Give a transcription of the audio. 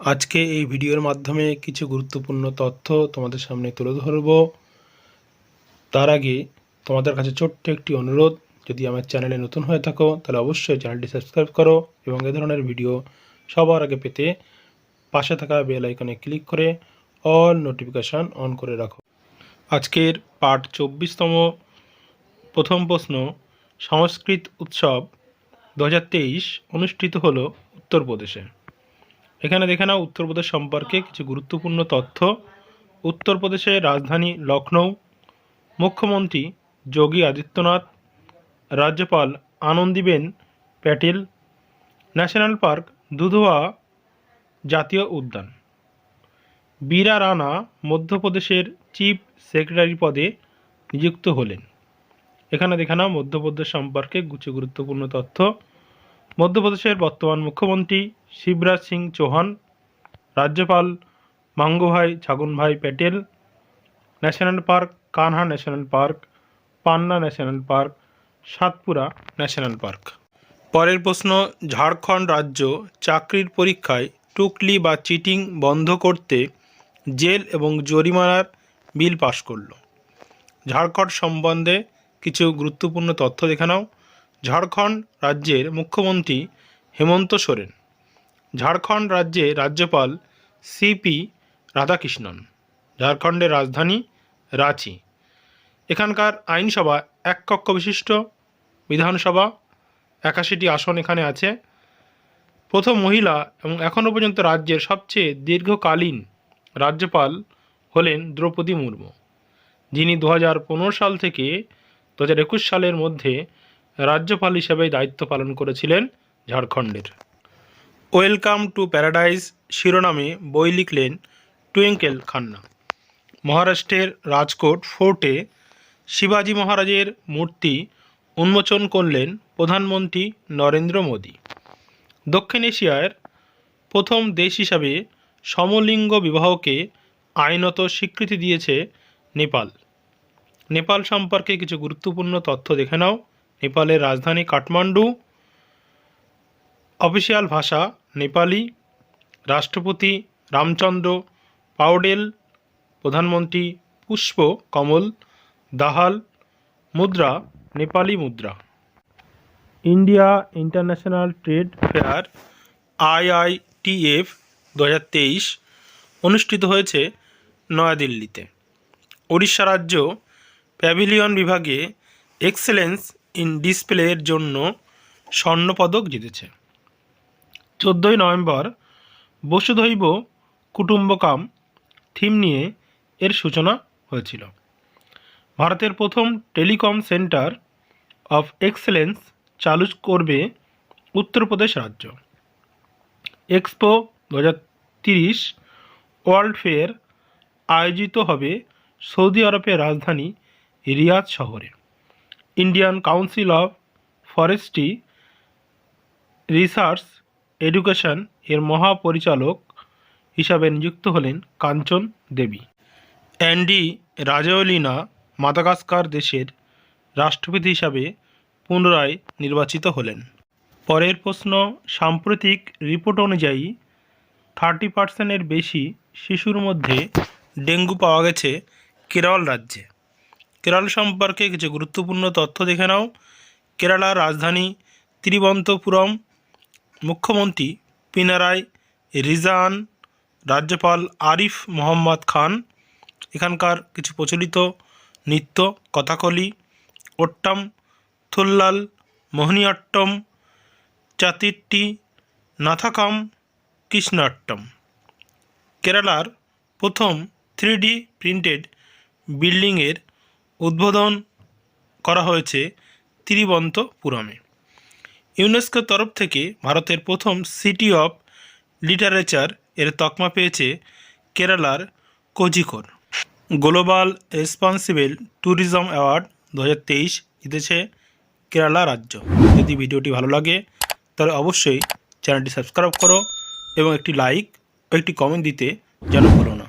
আজকে এই ভিডিওর মাধ্যমে কিছু গুরুত্বপূর্ণ তথ্য তোমাদের সামনে তুলে ধরব। তার আগে তোমাদের কাছে ছোট্ট একটি অনুরোধ, যদি আমার চ্যানেলে নতুন হয়ে থাকো, তাহলে অবশ্যই চ্যানেলটি সাবস্ক্রাইব করো এবং এ ধরনের ভিডিও সবার আগে পেতে পাশে থাকা বেল আইকনে ক্লিক করে অল নোটিফিকেশান অন করে রাখো। আজকের পার্ট চব্বিশতম। প্রথম প্রশ্ন, সংস্কৃত উৎসব দু হাজার তেইশ অনুষ্ঠিত হলো উত্তরপ্রদেশে। এখানে দেখে নাও উত্তরপ্রদেশ সম্পর্কে কিছু গুরুত্বপূর্ণ তথ্য। উত্তরপ্রদেশের রাজধানী লখনৌ মুখ্যমন্ত্রী যোগী আদিত্যনাথ, রাজ্যপাল আনন্দীবেন প্যাটেল, ন্যাশনাল পার্ক দুধোয়া জাতীয় উদ্যান। বীরা রানা মধ্যপ্রদেশের চিফ সেক্রেটারি পদে নিযুক্ত হলেন। এখানে দেখে নাও মধ্যপ্রদেশ সম্পর্কে কিছু গুরুত্বপূর্ণ তথ্য। মধ্যপ্রদেশের বর্তমান মুখ্যমন্ত্রী শিবরাজ সিং চৌহান, রাজ্যপাল Mangubhai Chhaganbhai Patel, national park Kanha national park, Panna national park, Satpura national park. পরের প্রশ্ন, ঝাড়খণ্ড রাজ্য চাকরির পরীক্ষায় টুকলি বা চিটিং বন্ধ করতে জেল এবং জরিমানার বিল পাশ করল। ঝাড়খণ্ড সম্বন্ধে কিছু গুরুত্বপূর্ণ তথ্য দেখে নাও। ঝাড়খণ্ড রাজ্যের মুখ্যমন্ত্রী হেমন্ত সোরেন। ঝাড়খণ্ড রাজ্যের রাজ্যপাল সিপি রাধাকৃষ্ণন। ঝাড়খণ্ডের রাজধানী রাঁচি। এখানকার আইনসভা এক কক্ষ বিশিষ্ট, বিধানসভা একাশিটি আসন এখানে আছে। প্রথম মহিলা এবং এখনও পর্যন্ত রাজ্যের সবচেয়ে দীর্ঘকালীন রাজ্যপাল হলেন দ্রৌপদী মুর্মু, যিনি দু হাজার পনেরো সাল থেকে দু হাজার একুশ সালের মধ্যে রাজ্যপাল হিসেবে দায়িত্ব পালন করেছিলেন ঝাড়খণ্ডের। ওয়েলকাম টু প্যারাডাইজ শিরোনামে বই লিখলেন টুইঙ্কেল খান্না। মহারাষ্ট্রের রাজকোট ফোর্টে শিবাজি মহারাজের মূর্তি উন্মোচন করলেন প্রধানমন্ত্রী নরেন্দ্র মোদী। দক্ষিণ এশিয়ার প্রথম দেশ হিসাবে সমলিঙ্গ বিবাহকে আইনত স্বীকৃতি দিয়েছে নেপাল। নেপাল সম্পর্কে কিছু গুরুত্বপূর্ণ তথ্য দেখে নাও। নেপালের রাজধানী কাঠমান্ডু। অফিসিয়াল ভাষা নেপালি। রাষ্ট্রপতি রামচন্দ্র পাউডেল। প্রধানমন্ত্রী পুষ্প কমল দাহাল। মুদ্রা, নেপালি মুদ্রা। India international trade fair, IITF দু হাজার তেইশ অনুষ্ঠিত হয়েছে নয়াদিল্লিতে। উড়িষ্যা রাজ্য প্যাভিলিয়ন বিভাগে এক্সেলেন্স ইন ডিসপ্লের জন্য স্বর্ণপদক জিতেছে। চোদ্দোই নভেম্বর বসুধৈব কুটুম্বকাম থিম নিয়ে এর সূচনা হয়েছিল। ভারতের প্রথম টেলিকম সেন্টার অফ এক্সেলেন্স চালু করবে উত্তরপ্রদেশ রাজ্য। এক্সপো দু হাজার তিরিশ ওয়ার্ল্ড ফেয়ার আয়োজিত হবে সৌদি আরবের রাজধানী রিয়াদ শহরে। Indian council of forestry research education এর মহাপরিচালক হিসাবে নিযুক্ত হলেন কাঞ্চন দেবী। অ্যান্ডি রাজওলিনা মাদাগাস্কার দেশের রাষ্ট্রপতি হিসাবে পুনরায় নির্বাচিত হলেন। পরের প্রশ্ন, সাম্প্রতিক রিপোর্ট অনুযায়ী থার্টি পার্সেন্টের বেশি শিশুর মধ্যে ডেঙ্গু পাওয়া গেছে কেরল রাজ্যে। কেরল সম্পর্কে কিছু গুরুত্বপূর্ণ তথ্য দেখে নাও। কেরালার রাজধানী তিরুবন্তপুরম মুখ্যমন্ত্রী পিনারাই রিজান, রাজ্যপাল আরিফ মোহাম্মদ খান, এখানকার কিছু প্রচলিত নৃত্য, কথাকলি, ওট্টাম, থুল্লাল মোহিনীঅট্টম চাতিট্টি, নাথাকাম, কৃষ্ণাট্টম। কেরালার প্রথম থ্রি ডি প্রিন্টেড বিল্ডিংয়ের উদ্বোধন করা হয়েছে তিরুবন্তপুরমে ইউনেস্কোর তরফ থেকে ভারতের প্রথম সিটি অফ লিটারেচার এর তকমা পেয়েছে কেরালার কোজিকোর গ্লোবাল রেসপন্সিবল ট্যুরিজম অ্যাওয়ার্ড দু হাজার তেইশ জিতেছে কেরালা রাজ্য। যদি ভিডিওটি ভালো লাগে, তাহলে অবশ্যই চ্যানেলটি সাবস্ক্রাইব করো এবং একটি লাইক ও একটি কমেন্ট দিতে যেন ভুলো না।